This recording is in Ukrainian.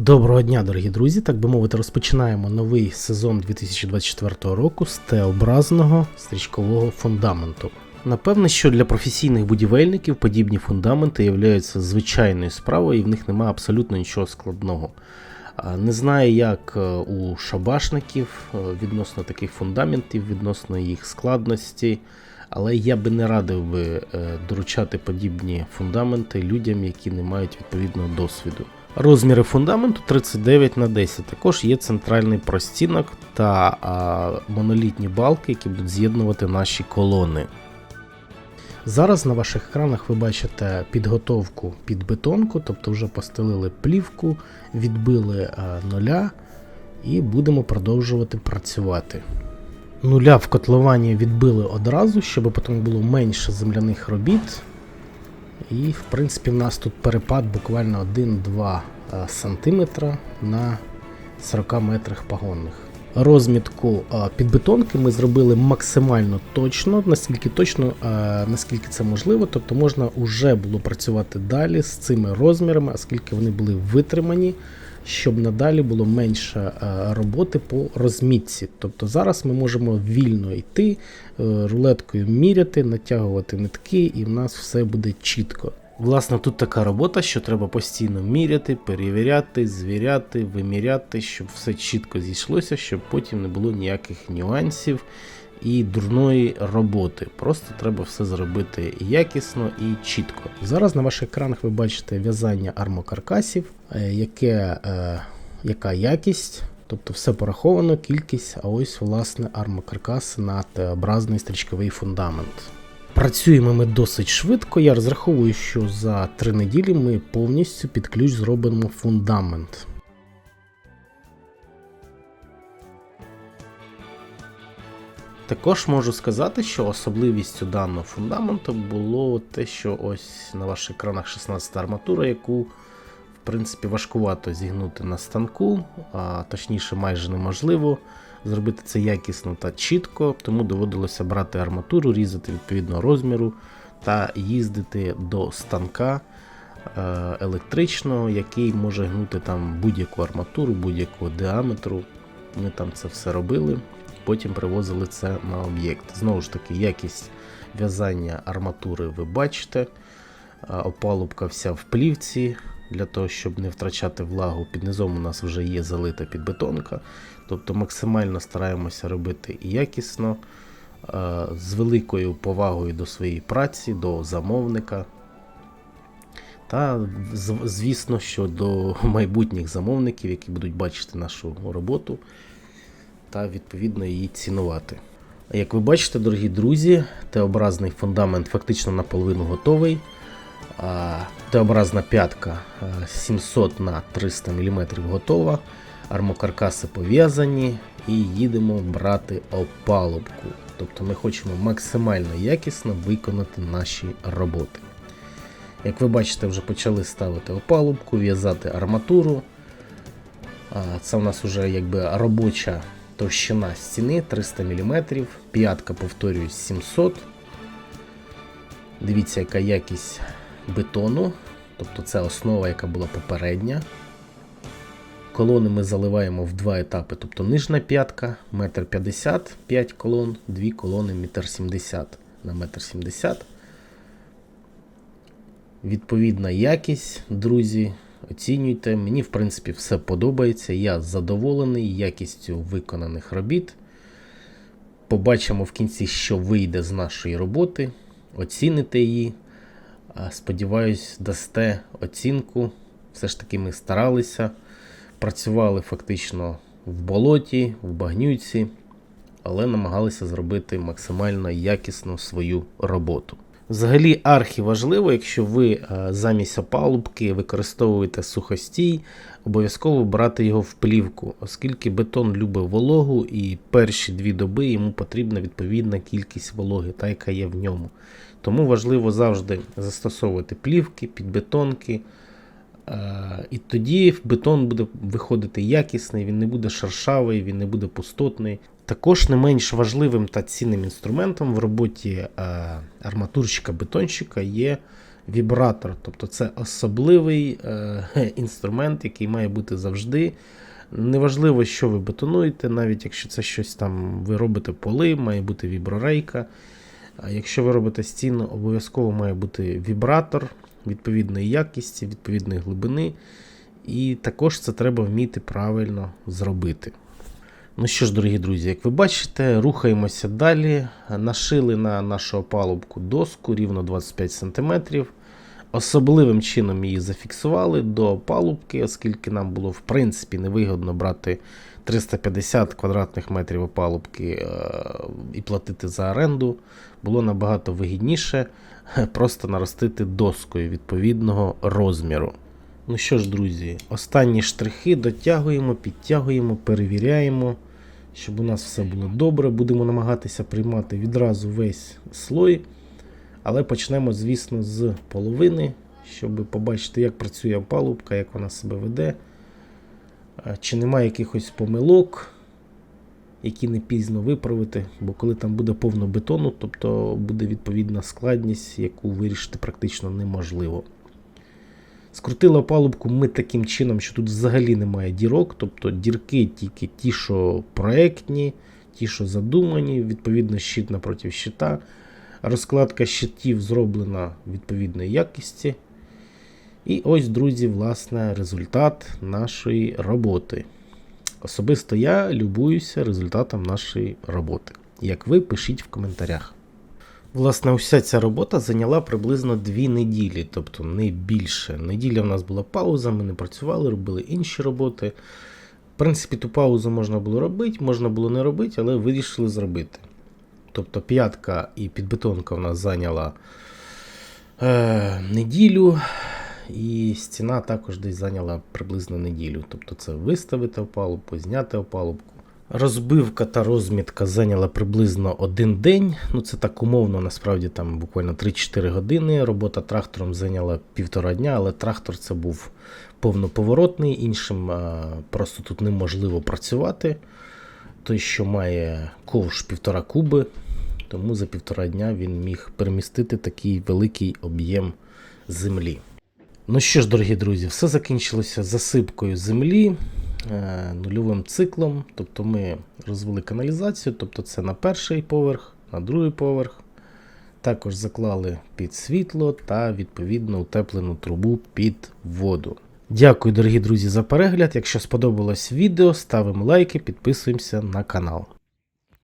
Доброго дня, дорогі друзі. Так би мовити, розпочинаємо новий сезон 2024 року з Т-образного стрічкового фундаменту. Напевне, що для професійних будівельників подібні фундаменти являються звичайною справою і в них немає абсолютно нічого складного. Не знаю, як е, у шабашників е, відносно таких фундаментів, відносно їх складності, але я би не радив би е, доручати подібні фундаменти людям, які не мають відповідного досвіду. Розміри фундаменту 39 на 10. Також є центральний простінок та а, монолітні балки, які будуть з'єднувати наші колони. Зараз на ваших екранах ви бачите підготовку під бетонку, тобто вже постелили плівку, відбили нуля і будемо продовжувати працювати. Нуля в котловані відбили одразу, щоб потім було менше земляних робіт. І, в принципі, в нас тут перепад буквально 1-2 е, см на 40 метрах погонних. Розмітку е, підбетонки ми зробили максимально точно, наскільки точно, е, наскільки це можливо. Тобто можна вже було працювати далі з цими розмірами, оскільки вони були витримані, щоб надалі було менше е, роботи по розмітці. Тобто зараз ми можемо вільно йти, е, рулеткою міряти, натягувати нитки, і в нас все буде чітко. Власне, тут така робота, що треба постійно міряти, перевіряти, звіряти, виміряти, щоб все чітко зійшлося, щоб потім не було ніяких нюансів і дурної роботи. Просто треба все зробити якісно і чітко. Зараз на ваших екранах ви бачите в'язання армокаркасів, е, яке, е, яка якість. Тобто все пораховано, кількість, а ось власне армокаркас на Т-образний стрічковий фундамент. Працюємо ми досить швидко. Я розраховую, що за три неділі ми повністю під ключ зробимо фундамент. Також можу сказати, що особливістю даного фундаменту було те, що ось на ваших екранах 16 арматура, яку в принципі важкувато зігнути на станку, а точніше майже неможливо зробити це якісно та чітко, тому доводилося брати арматуру, різати відповідного розміру та їздити до станка е, електричного, який може гнути там будь-яку арматуру, будь-якого діаметру. Ми там це все робили, потім привозили це на об'єкт. Знову ж таки, якість в'язання арматури ви бачите. Опалубка вся в плівці. Для того, щоб не втрачати влагу, під низом у нас вже є залита підбетонка. Тобто максимально стараємося робити якісно, з великою повагою до своєї праці, до замовника. Та, звісно, що до майбутніх замовників, які будуть бачити нашу роботу та відповідно її цінувати. Як ви бачите, дорогі друзі, Т-образний фундамент фактично наполовину готовий. Т-образна п'ятка 700 на 300 мм готова. Армокаркаси пов'язані і їдемо брати опалубку. Тобто ми хочемо максимально якісно виконати наші роботи. Як ви бачите, вже почали ставити опалубку, в'язати арматуру. Це у нас вже якби робоча товщина стіни 300 мм, п'ятка, повторюю, 700 Дивіться, яка якість бетону. Тобто це основа, яка була попередня. Колони ми заливаємо в два етапи. Тобто нижня п'ятка, 1,50 м, 5 колон, дві колони 1,70 м на 1,70 м. Відповідна якість, друзі. Оцінюйте. Мені, в принципі, все подобається. Я задоволений якістю виконаних робіт. Побачимо в кінці, що вийде з нашої роботи. Оціните її. Сподіваюсь, дасте оцінку. Все ж таки ми старалися. Працювали фактично в болоті, в багнюці, але намагалися зробити максимально якісно свою роботу. Взагалі, архі важливо, якщо ви е, замість опалубки використовуєте сухостій, обов'язково брати його в плівку, оскільки бетон любить вологу і перші дві доби йому потрібна відповідна кількість вологи, та яка є в ньому. Тому важливо завжди застосовувати плівки, підбетонки. Е, І тоді бетон буде виходити якісний, він не буде шершавий, він не буде пустотний. Також не менш важливим та цінним інструментом в роботі е, арматурщика-бетонщика є вібратор. Тобто це особливий е, інструмент, який має бути завжди. Неважливо, що ви бетонуєте, навіть якщо це щось там ви робите поли, має бути віброрейка. Якщо ви робите стіну, обов'язково має бути вібратор відповідної якісті, відповідної глибини. І також це треба вміти правильно зробити. Ну що ж, дорогі друзі, як ви бачите, рухаємося далі. Нашили на нашу опалубку доску рівно 25 см. Особливим чином її зафіксували до опалубки, оскільки нам було в принципі невигодно брати 350 квадратних метрів опалубки е, і платити за оренду. Було набагато вигідніше е, просто наростити доскою відповідного розміру. Ну що ж, друзі, останні штрихи дотягуємо, підтягуємо, перевіряємо, щоб у нас все було добре. Будемо намагатися приймати відразу весь слой. Але почнемо, звісно, з половини, щоб побачити, як працює опалубка, як вона себе веде. Чи немає якихось помилок, які не пізно виправити, бо коли там буде повно бетону, тобто буде відповідна складність, яку вирішити практично неможливо. Скрутили опалубку ми таким чином, що тут взагалі немає дірок, тобто дірки тільки ті, що проектні, ті, що задумані, відповідно, щит напроти щита. Розкладка щитів зроблена відповідної якісті. І ось, друзі, власне, результат нашої роботи. Особисто я любуюся результатом нашої роботи. Як ви, пишіть в коментарях. Власне, вся ця робота зайняла приблизно дві неділі, тобто не більше. Неділя в нас була пауза, ми не працювали, робили інші роботи. В принципі, ту паузу можна було робити, можна було не робити, але вирішили зробити. Тобто п'ятка і підбетонка в нас зайняла е, неділю, і стіна також десь зайняла приблизно неділю. Тобто це виставити опалубку, зняти опалубку. Розбивка та розмітка зайняла приблизно один день. Ну це так умовно, насправді там буквально 3-4 години. Робота трактором зайняла півтора дня, але трактор це був повноповоротний, іншим просто тут неможливо працювати. Той, що має ковш півтора куби, тому за півтора дня він міг перемістити такий великий об'єм землі. Ну що ж, дорогі друзі, все закінчилося засипкою землі нульовим циклом. Тобто ми розвели каналізацію, тобто це на перший поверх, на другий поверх. Також заклали під світло та відповідно утеплену трубу під воду. Дякую, дорогі друзі, за перегляд. Якщо сподобалось відео, ставимо лайки, підписуємося на канал.